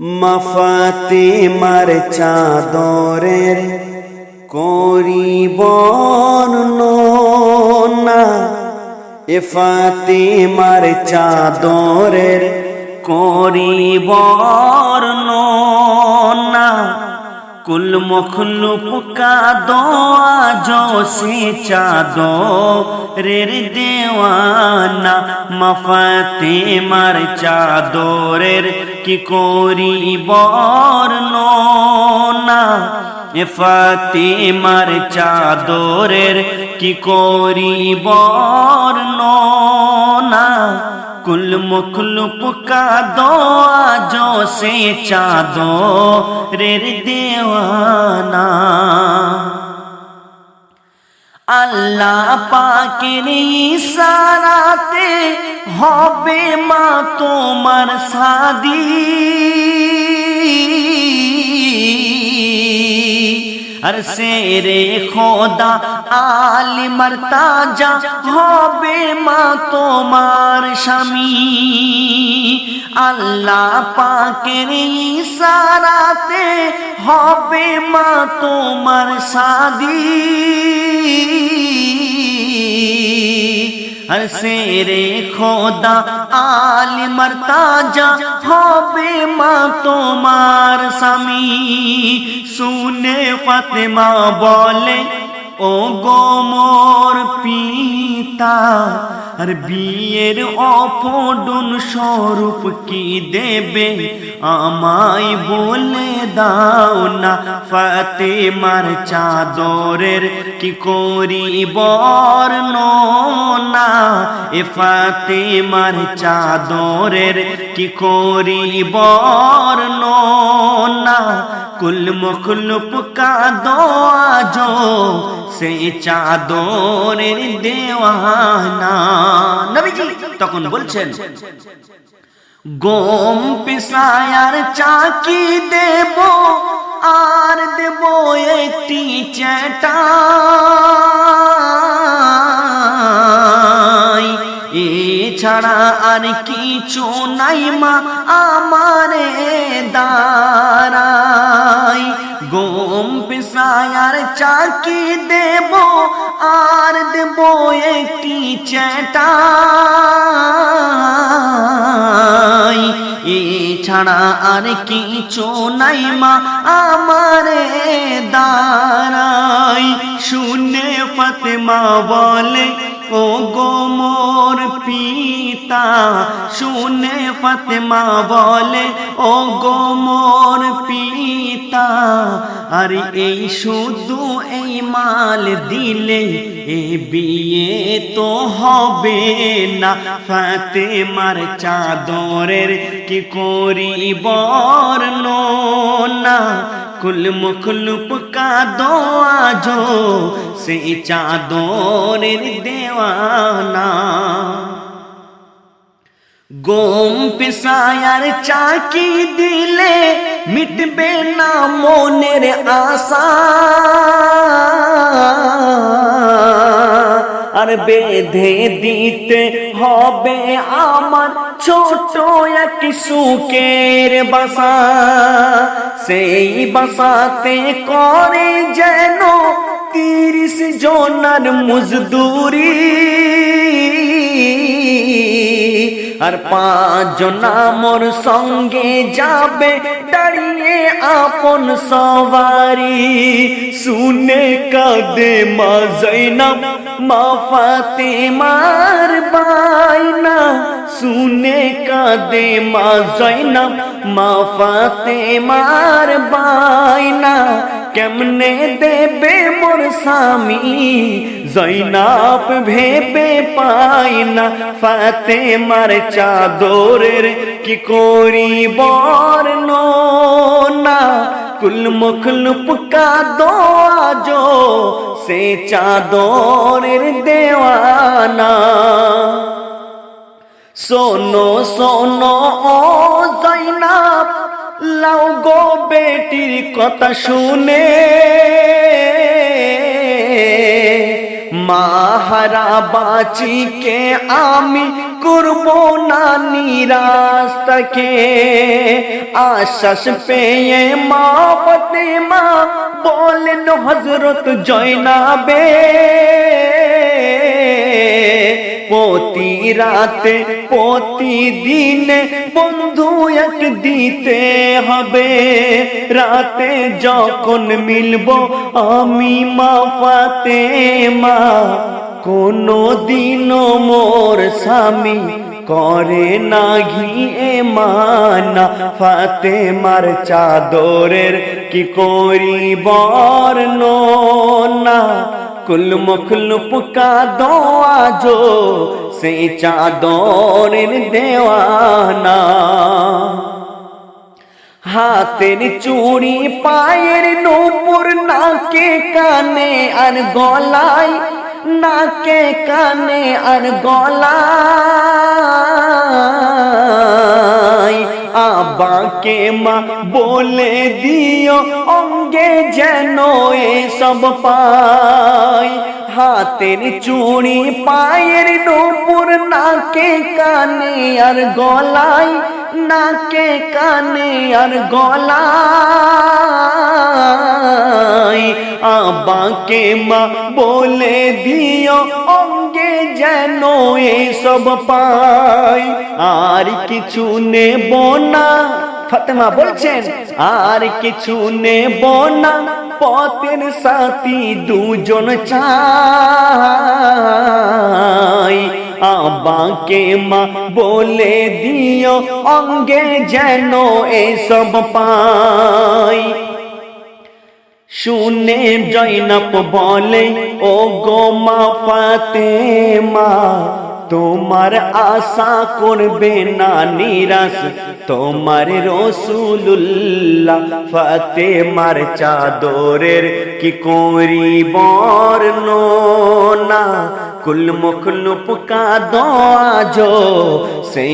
মাফাতে মার চাদরের করিব না এফাতে মার চাদরের করিব কুল মখলুক কা দোয়া जो से চাদো, রের দেওয়ানা মফতে মার চাদরের কি করি বর্ণনা? এ ফাতেমার চাদরের কি করি বর্ণনা? کل مخلوق کا دو جو سے چادو ریر دیوانا۔ اللہ پاک نہیں ساراتے ہو بے ماں تو مر سادی۔ ہر سیرے خدا আলি মর্তাজা হবে মা তোমার স্বামী। আল্লাহ পাকের ইশারাতে হবে মা তোমার সাদি। আর সেরে খোদা আলি মর্তাজা হবে মা তোমার স্বামী। শুনে ফাতেমা বলে ও গোমর পিতা, আর বিয়ের অপডুন স্বরূপ কি দেবে? আমায় বলে দাও না, ফাতেমার চাদরের কি করি বর্ণনা? এ ফাতেমার চাদরের কি করি বর্ণনা? কুল মখলুপ কাদো দোয়াজো সে চাদরের দেওয়ানা নবীজি তখন বলছেন গোম পিসায়ার চাকি দেব আর দেব একটি চেটা এছাড়া আর কিছু নাই মা, আমারে দাঁড়াই। গম পিসায়ার চাকি দেব, আর দেব একটি চেটাই। ছাড়া আর কিছু নাই মা, আমারে দাঁড়াই। শুনে ফতেমা বলে ও গোমর পিতা, শুনে ফতেমা বলে ও গোমর পিতা, আর এই শুধু এই মাল দিলে এ বিয়ে তো হবে না। ফাতেমার চাদরের কি করি বর্ণনা? কুল মুখলুপ কা দোয়া जो সে চাদরের দেওয়ানা গোম পেশায়ার চাকি দিলে মিটবে না মনের আশা আর বেঁধে দিতে হবে আমার ছোট এক সুকের বাসা সেই বাসাতে করে যেন তিরিশ জনার মজদুরি। আর পাঁচ জনা মোর সঙ্গে যাবে আপন সবারি শুনে কাদে মা জৈনব, মা ফাতেমার বাইনা শুনে কাদে মা জৈনব, মা ফাতেমার বাইনা কেমনে দেবে মোর স্বামী? জৈনাব ভেবে পাই না ফাতেমার চাদরের কি করি বর্ণনা কুল মুখলুপ কা দোয়া जो সে চাদরের দেওয়ানা। শোনো শোনো ও জৈনাব লাও গো বেটির কথা শুনে। মাহারা বাচিকে আমি করব না নিরাশ তাকে আশ্বাস পেয়ে মা ফতেমা বলেন হজরত জয়নাবে, প্রতি রাতে, প্রতিদিনে বন্ধু এক দিতে হবে। রাতে যখন মিলব আমি মা ফাতে মা কোনো দিনও মোর স্বামী, করে না ঘিয়ে মানা। ফাতে মার চাদরের কি করি বর্ণনা? কুল মুখল পুকা দোয়াজো সেই চাদরের দেওয়ানা। হাতের চুড়ি, পায়ের নূপুর, নাকে কানে আর গলায় নাকে, কানে আর গলায় আবাকে মা বলে দিও, অঙ্গে যেন সব পাই হাতের চুড়ি, পায়ের নূপুর, নাকে, কানে আর গলায়, নাকে, কানে আর গলায়। আবাকে মা বলে দিও, অঙ্গে যেন সব পাই। আর কিছু নেব না। ফাতেমা বলছেন, আর কিছু নেব না। পথের সাথী দুজন চাই। আবাকে মা বলে দিও, অঙ্গে যেন এসব পাই। শুনে জৈনব বলে ও গো মা তোমার আশা করবে না নিরাশ। তোমার রসুল্লাহ ফাতেমার চাদরের কি করি বর্ণনা? কুল মুখলুপ কা দো দোয়াজো, সেই